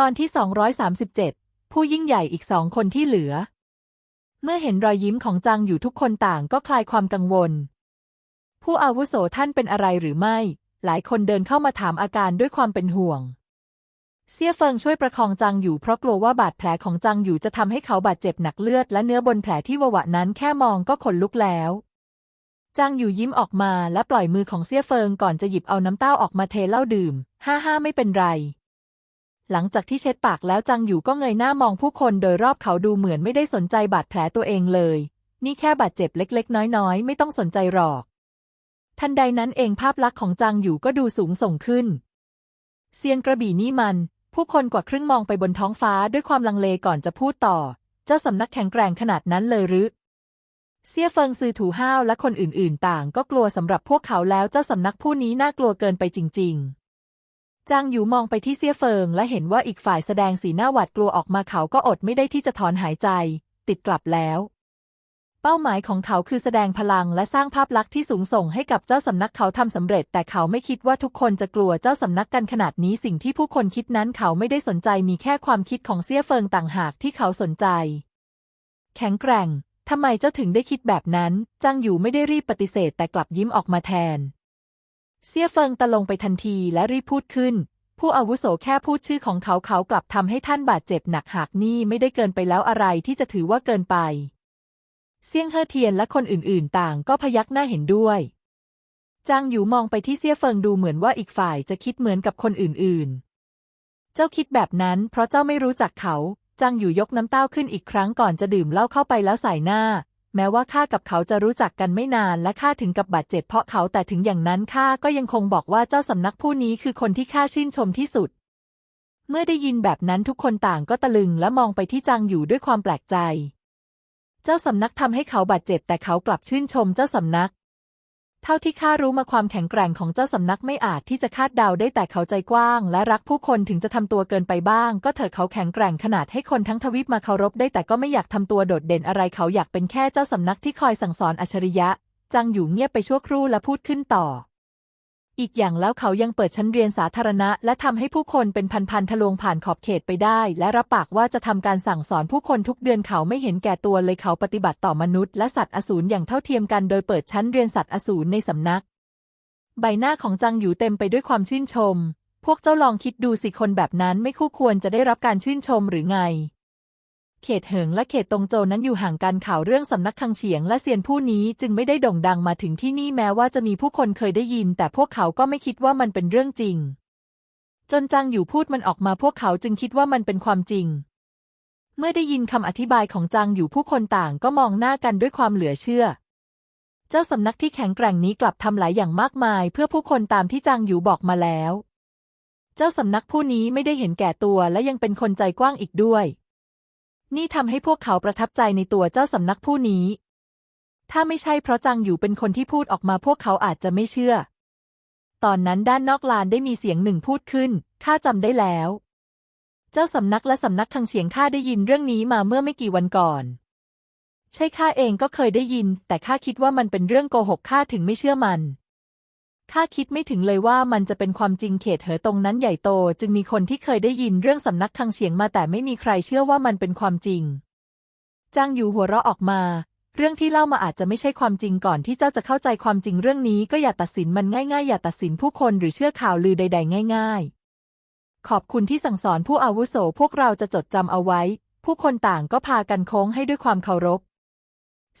ตอนที่ 237 ผู้ยิ่งใหญ่อีกสองคนที่เหลือ เมื่อเห็นรอยยิ้มของจังอยู่ทุกคนต่างก็คลายความกังวล ผู้อาวุโสท่านเป็นอะไรหรือไม่ หลายคนเดินเข้ามาถามอาการด้วยความเป็นห่วง เซี่ยเฟิงช่วยประคองจังอยู่เพราะกลัวว่าบาดแผลของจังอยู่จะทำให้เขาบาดเจ็บหนักเลือดและเนื้อบนแผลที่วะวะนั้นแค่มองก็ขนลุกแล้วจังอยู่ยิ้มออกมาและปล่อยมือของเซี่ยเฟิงก่อนจะหยิบเอาน้ำเต้าออกมาเทเหล้าดื่มห้าห้าไม่เป็นไร หลังจากที่เช็ดปากแล้วจังอยู่ก็เงยหน้ามองผู้คนโดยรอบเขาดูเหมือนไม่ได้สนใจบาดแผลตัวเองเลย นี่แค่บาดเจ็บเล็กๆ น้อยๆ ไม่ต้องสนใจหรอก ทันใดนั้นเองภาพลักษณ์ของจังอยู่ก็ดูสูงส่งขึ้น เซียนกระบี่นี่มัน ผู้คนกว่าครึ่งมองไปบนท้องฟ้าด้วยความลังเลก่อนจะพูดต่อ เจ้าสำนักแข็งแกร่งขนาดนั้นเลยหรือเซียเฟิงซือถูห้าวและคนอื่นๆ ต่างก็กลัวสำหรับพวกเขาแล้วเจ้าสำนักผู้นี้น่ากลัวเกินไปจริง ๆ จางอยู่มองไปที่เซี่ยเฟิง และเห็นว่าอีกฝ่ายแสดงสีหน้าหวาดกลัวออกมาเขาก็อดไม่ได้ที่จะถอนหายใจ ติดกลับแล้ว เป้าหมายของเขาคือแสดงพลังและสร้างภาพลักษณ์ที่สูงส่งให้กับเจ้าสำนักเขาทำสำเร็จ แต่เขาไม่คิดว่าทุกคนจะกลัวเจ้าสำนักกันขนาดนี้สิ่งที่ผู้คนคิดนั้นเขาไม่ได้สนใจมีแค่ความคิดของเซี่ยเฟิงต่างหากที่เขาสนใจ แข็งแกร่งทำไมเจ้าถึงได้คิดแบบนั้น จางอยู่ไม่ได้รีบปฏิเสธแต่กลับยิ้มออกมาแทน เซี่ยเฟิงตะลงไปทันทีและรีบพูดขึ้น ผู้อาวุโสแค่พูดชื่อของเขาเขากลับทำให้ท่านบาดเจ็บหนักหากนี่ไม่ได้เกินไปแล้วอะไรที่จะถือว่าเกินไป เซี่ยงเฮ่อเทียนและคนอื่นๆ ต่างก็พยักหน้าเห็นด้วย จางอยู่มองไปที่เซี่ยเฟิงดูเหมือนว่าอีกฝ่ายจะคิดเหมือนกับคนอื่นๆ เจ้าคิดแบบนั้น เพราะเจ้าไม่รู้จักเขา จางอยู่ยกน้ำเต้าขึ้นอีกครั้งก่อนจะดื่มเหล้าเข้าไปแล้วใส่หน้า แม้ว่าข้ากับเขาจะรู้จักกันไม่นานและข้าถึงกับบาดเจ็บเพราะเขาแต่ถึงอย่างนั้นข้าก็ยังคงบอกว่าเจ้าสำนักผู้นี้คือคนที่ข้าชื่นชมที่สุด เมื่อได้ยินแบบนั้นทุกคนต่างก็ตะลึงและมองไปที่จางอยู่ด้วยความแปลกใจ เจ้าสำนักทำให้เขาบาดเจ็บแต่เขากลับชื่นชมเจ้าสำนัก เท่าที่ข้ารู้มาความแข็งแกร่งของเจ้าสำนักไม่อาจที่จะคาดเดาได้แต่เขาใจกว้าง และรักผู้คนถึงจะทำตัวเกินไปบ้าง ก็เถอะเขาแข็งแกร่งขนาดให้คนทั้งทวีปมาเคารพได้แต่ก็ไม่อยากทำตัวโดดเด่นอะไรเขาอยากเป็นแค่เจ้าสำนักที่คอยสั่งสอนอัจฉริยะ จังอยู่เงียบไปชั่วครู่และพูดขึ้นต่อ อีกอย่างแล้วเขายังเปิดชั้นเรียนสาธารณะ และทำให้ผู้คนเป็นพันๆทะลวงผ่านขอบเขตไปได้ และรับปากว่าจะทำการสั่งสอนผู้คนทุกเดือนเขาไม่เห็นแก่ตัวเลยเขาปฏิบัติต่อมนุษย์และสัตว์อสูรอย่างเท่าเทียมกันโดยเปิดชั้นเรียนสัตว์อสูรในสำนัก ใบหน้าของจังอยู่เต็มไปด้วยความชื่นชม พวกเจ้าลองคิดดูสิคนแบบนั้นไม่คู่ควรจะได้รับการชื่นชมหรือไง เขตเหิงและเขตตงโจนั้นอยู่ห่างกันข่าวเรื่องสำนักคังเฉียงและเซียนผู้นี้จึงไม่ได้โด่งดังมาถึงที่นี่แม้ว่าจะมีผู้คนเคยได้ยิน แต่พวกเขาก็ไม่คิดว่ามันเป็นเรื่องจริง จนจังอยู่พูดมันออกมาพวกเขาจึงคิดว่ามันเป็นความจริง เมื่อได้ยินคำอธิบายของจังอยู่ผู้คนต่างก็มองหน้ากันด้วยความเหลือเชื่อ เจ้าสำนักที่แข็งแกร่งนี้กลับทำหลายอย่างมากมาย เพื่อผู้คนตามที่จางอยู่บอกมาแล้ว เจ้าสำนักผู้นี้ไม่ได้เห็นแก่ตัวและยังเป็นคนใจกว้างอีกด้วย นี่ทำให้พวกเขาประทับใจในตัวเจ้าสำนักผู้นี้ ถ้าไม่ใช่เพราะจางอยู่เป็นคนที่พูดออกมาพวกเขาอาจจะไม่เชื่อ ตอนนั้นด้านนอกลานได้มีเสียงหนึ่งพูดขึ้น ข้าจำได้แล้ว เจ้าสำนักและสำนักคังเฉียงข้าได้ยินเรื่องนี้มาเมื่อไม่กี่วันก่อน ใช่ข้าเองก็เคยได้ยิน แต่ข้าคิดว่ามันเป็นเรื่องโกหกข้าถึงไม่เชื่อมัน ข้าคิดไม่ถึงเลยว่ามันจะเป็นความจริงเขตเหอตรงนั้นใหญ่โต จึงมีคนที่เคยได้ยินเรื่องสำนักคังเฉียงมาแต่ไม่มีใครเชื่อว่ามันเป็นความจริง จางอยู่หัวเราะออกมา เรื่องที่เล่ามาอาจจะไม่ใช่ความจริงก่อนที่เจ้าจะเข้าใจความจริงเรื่องนี้ก็อย่าตัดสินมันง่ายๆ อย่าตัดสินผู้คนหรือเชื่อข่าวลือใด ๆ ง่าย ๆ ขอบคุณที่สั่งสอนผู้อาวุโสพวกเราจะจดจำเอาไว้ ผู้คนต่างก็พากันโค้งให้ด้วยความเคารพ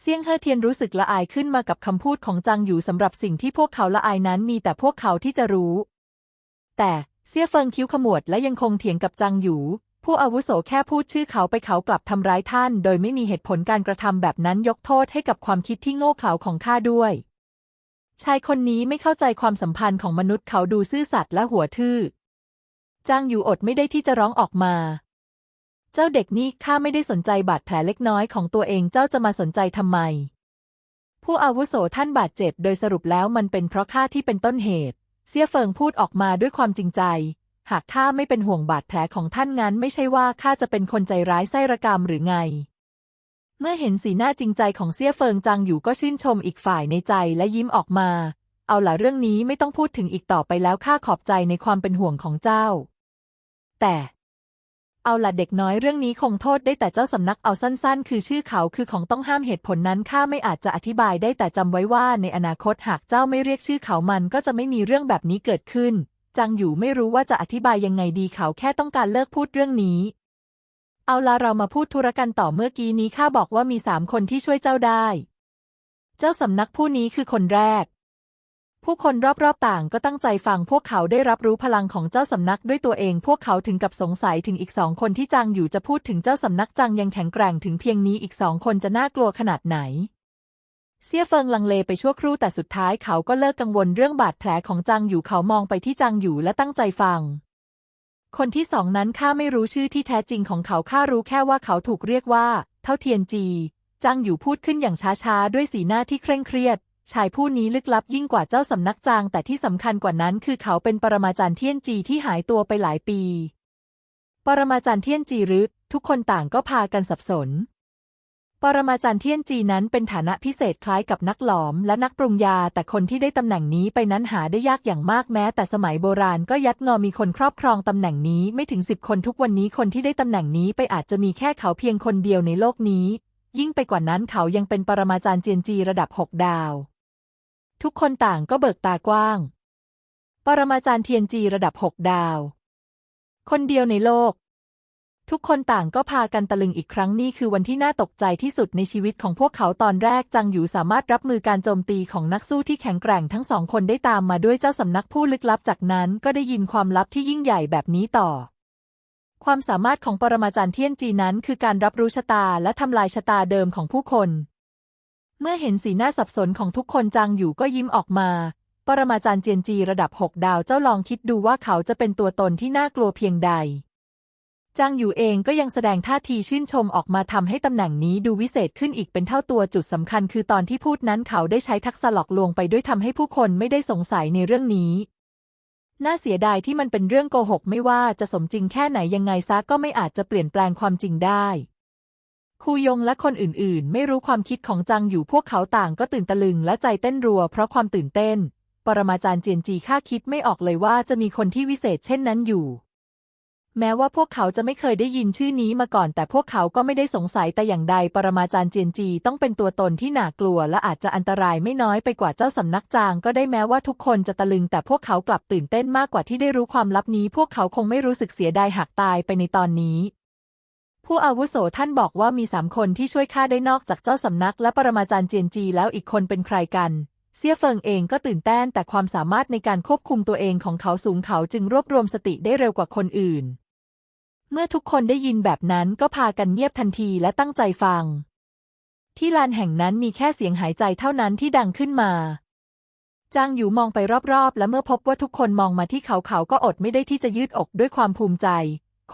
เซี่ยงเฮ่อเทียนรู้สึกละอายขึ้นมากับคำพูดของจางอยู่สำหรับสิ่งที่พวกเขาละอายนั้นมีแต่พวกเขาที่จะรู้ แต่เซี่ยเฟิงคิ้วขมวดและยังคงเถียงกับจางอยู่ ผู้อาวุโสแค่พูดชื่อเขาไปเขากลับทำร้ายท่าน โดยไม่มีเหตุผลการกระทำแบบนั้นยกโทษให้กับความคิดที่โง่เขลาของข้าด้วย ชายคนนี้ไม่เข้าใจความสัมพันธ์ของมนุษย์เขาดูซื่อสัตย์และหัวทื่อจางอยู่อดไม่ได้ที่จะร้องออกมา เจ้าเด็กนี่ข้าไม่ได้สนใจบาดแผลเล็กน้อยของตัวเองเจ้าจะมาสนใจทำไม ผู้อาวุโสท่านบาดเจ็บโดยสรุปแล้วมันเป็นเพราะข้าที่เป็นต้นเหตุ เสี่ยเฟิงพูดออกมาด้วยความจริงใจ หากข้าไม่เป็นห่วงบาดแผลของท่านงั้น ไม่ใช่ว่าข้าจะเป็นคนใจร้ายไส้ระกรรมหรือไง เมื่อเห็นสีหน้าจริงใจของเสี่ยเฟิงจางอยู่ก็ชื่นชมอีกฝ่ายในใจและยิ้มออกมา เอาล่ะเรื่องนี้ไม่ต้องพูดถึงอีกต่อไปแล้วข้าขอบใจในความเป็นห่วงของเจ้า แต่ เอาล่ะเด็กน้อยเรื่องนี้คงโทษได้แต่เจ้าสำนักเอาสั้นๆ คือชื่อเขาคือของต้องห้ามเหตุผลนั้นข้าไม่อาจจะอธิบายได้แต่จำไว้ว่าในอนาคตหากเจ้าไม่เรียกชื่อเขามันก็จะไม่มีเรื่องแบบนี้เกิดขึ้น จังอยู่ไม่รู้ว่าจะอธิบายยังไงดีเขาแค่ต้องการเลิกพูดเรื่องนี้ เอาล่ะเรามาพูดธุรกันต่อเมื่อกี้นี้ข้าบอกว่ามีสามคนที่ช่วยเจ้าได้ เจ้าสำนักผู้นี้คือคนแรก ผู้คนรอบๆต่างก็ตั้งใจฟังพวกเขาได้รับรู้พลังของเจ้าสำนักด้วยตัวเอง พวกเขาถึงกับสงสัยถึงอีกสองคนที่จางอยู่จะพูดถึงเจ้าสำนักจังยังแข็งแกร่งถึงเพียงนี้อีกสองคนจะน่ากลัวขนาดไหนเสี่ยเฟิงลังเลไปชั่วครู่แต่สุดท้ายเขาก็เลิกกังวลเรื่องบาดแผลของจางอยู่เขามองไปที่จางอยู่และตั้งใจฟัง คนที่สองนั้นข้าไม่รู้ชื่อที่แท้จริงของเขาข้ารู้แค่ว่าเขาถูกเรียกว่า เท่าเทียนจีจางอยู่พูดขึ้นอย่างช้าๆด้วยสีหน้าที่เคร่งเครียด ชายผู้นี้ลึกลับยิ่งกว่าเจ้าสำนักจางแต่ที่สำคัญกว่านั้นคือเขาเป็นปรมาจารย์เทียนจีที่หายตัวไปหลายปี ปรมาจารย์เทียนจีหรือทุกคนต่างก็พากันสับสน ปรมาจารย์เทียนจีนั้นเป็นฐานะพิเศษคล้ายกับนักหลอมและนักปรุงยา แต่คนที่ได้ตำแหน่งนี้ไปนั้นหาได้ยากอย่างมากแม้ แต่สมัยโบราณก็ยัดงอมีคนครอบครองตำแหน่งนี้ไม่ถึงสิบคนทุกวันนี้คนที่ได้ตำแหน่งนี้ไปอาจจะมีแค่เขาเพียงคนเดียวในโลกนี้ ยิ่งไปกว่านั้นเขายังเป็นปรมาจารย์เจียนจีระดับหกดาว ทุกคนต่างก็เบิกตากว้าง ปรมาจารย์เทียนจีระดับหกดาว คนเดียวในโลก ทุกคนต่างก็พากันตะลึงอีกครั้งนี่คือวันที่น่าตกใจที่สุดในชีวิตของพวกเขาตอนแรก จังอยู่สามารถรับมือการโจมตีของนักสู้ที่แข็งแกร่งทั้งสองคนได้ตามมาด้วยเจ้าสำนักผู้ลึกลับจากนั้นก็ได้ยินความลับที่ยิ่งใหญ่แบบนี้ต่อความสามารถของปรมาจารย์เทียนจีนั้นคือการรับรู้ชะตาและทำลายชะตาเดิมของผู้คน เมื่อเห็นสีหน้าสับสนของทุกคนจางอยู่ก็ยิ้มออกมา ปรมาจารย์เจียนจีระดับหกดาวเจ้าลองคิดดูว่าเขาจะเป็นตัวตนที่น่ากลัวเพียงใด จางอยู่เองก็ยังแสดงท่าทีชื่นชมออกมาทำให้ตำแหน่งนี้ดูวิเศษขึ้นอีกเป็นเท่าตัวจุดสำคัญ คือตอนที่พูดนั้นเขาได้ใช้ทักษะหลอกลวงไปด้วยทำให้ผู้คนไม่ได้สงสัยในเรื่องนี้น่าเสียดายที่มันเป็นเรื่องโกหกไม่ว่าจะสมจริงแค่ไหนยังไงซะก็ไม่อาจจะเปลี่ยนแปลงความจริงได้ คูยงและคนอื่นๆ ไม่รู้ความคิดของจังอยู่พวกเขาต่างก็ตื่นตะลึงและใจเต้นรัวเพราะความตื่นเต้น ปรมาจารย์เจียนจีค่าคิดไม่ออกเลยว่าจะมีคนที่วิเศษเช่นนั้นอยู่ แม้ว่าพวกเขาจะไม่เคยได้ยินชื่อนี้มาก่อน แต่พวกเขาก็ไม่ได้สงสัยแต่อย่างใด ปรมาจารย์เจียนจีต้องเป็นตัวตนที่น่ากลัว และอาจจะอันตรายไม่น้อยไปกว่าเจ้าสำนักจางก็ได้แม้ว่าทุกคนจะตะลึง แต่พวกเขากลับตื่นเต้นมากกว่าที่ได้รู้ความลับนี้ พวกเขาคงไม่รู้สึกเสียดายหากตายไปในตอนนี้ ผู้อาวุโสท่านบอกว่ามีสามคนที่ช่วยข้าได้นอกจากเจ้าสำนักและปรมาจารย์เจียนจีแล้วอีกคนเป็นใครกัน เซี่ยเฟิงเองก็ตื่นเต้นแต่ความสามารถในการควบคุมตัวเองของเขาสูงเขาจึงรวบรวมสติได้เร็วกว่าคนอื่น เมื่อทุกคนได้ยินแบบนั้นก็พากันเงียบทันทีและตั้งใจฟัง ที่ลานแห่งนั้นมีแค่เสียงหายใจเท่านั้นที่ดังขึ้นมาจางอยู่มองไปรอบๆ และเมื่อพบว่าทุกคนมองมาที่เขาเขาก็อดไม่ได้ที่จะยืดอกด้วยความภูมิใจ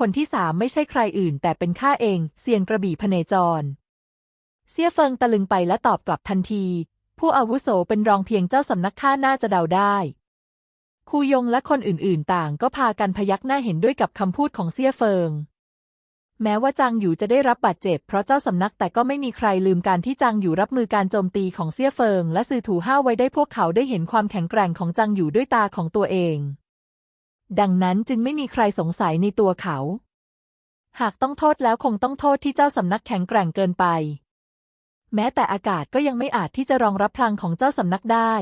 คนที่สามไม่ใช่ใครอื่น แต่เป็นข้าเองเซียนกระบี่พเนจรเซียเฟิงตะลึงไปและตอบกลับทันที ผู้อาวุโสเป็นรองเพียงเจ้าสำนักข้าน่าจะเดาได้คูยงและคนอื่นๆ ต่างก็พากันพยักหน้าเห็นด้วยกับคำพูดของเซี่ยเฟิง แม้ว่าจางอยู่จะได้รับบาดเจ็บเพราะเจ้าสำนักแต่ก็ไม่มีใครลืมการที่จางอยู่รับมือการโจมตีของเซี่ยเฟิง และสื่อถูห้าไว้ได้พวกเขาได้เห็นความแข็งแกร่งของจางอยู่ด้วยตาของตัวเอง ดังนั้นจึงไม่มีใครสงสัยในตัวเขา หากต้องโทษแล้วคงต้องโทษที่เจ้าสำนักแข็งแกร่งเกินไป แม้แต่อากาศก็ยังไม่อาจที่จะรองรับพลังของเจ้าสำนักได้